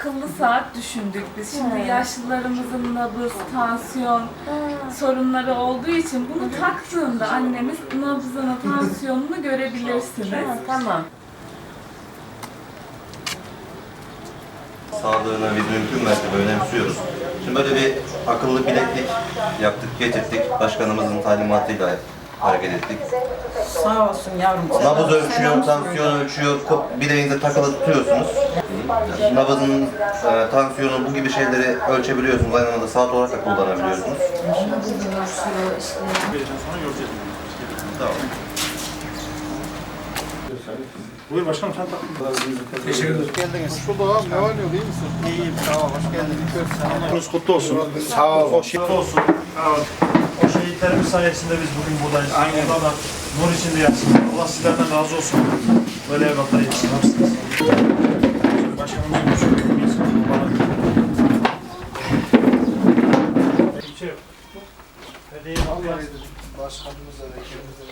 Akıllı saat düşündük biz. Şimdi yaşlılarımızın nabız, tansiyon sorunları olduğu için bunu taktığında annemiz nabzını, tansiyonunu görebilirsiniz. Ha, tamam. Sağlığını biz mümkün mertebe önemsiyoruz. Şimdi böyle bir akıllı bileklik yaptık, getirdik. Başkanımızın talimatıyla hareket ettik. Sağ olsun yavrum. Nabız ölçüyor, tansiyon ölçüyor, bileğinize takılı tutuyorsunuz. Nabızın, e, tansiyonu bu gibi şeyleri ölçebiliyorsunuz. Aynı zamanda saat olarak da kullanabiliyorsunuz. Tamam. Buyur başkanım sen tak. Teşekkür ederim. Geldiniz. Şurada abi ne var ne yok iyi misin? İyiyim sağ ol hoş geldin. Gününüz kutlu olsun. Sağ ol. O şehit olsun. O şehitlerimiz sayesinde biz bugün buradayız. Aynen. Allah da nur içinde yatsın. Allah sizlerden razı olsun. Böyle evlatlar yetiştirmişsiniz. Başkanımızın şey. Hediye Vallahi başkanımıza, vekilimize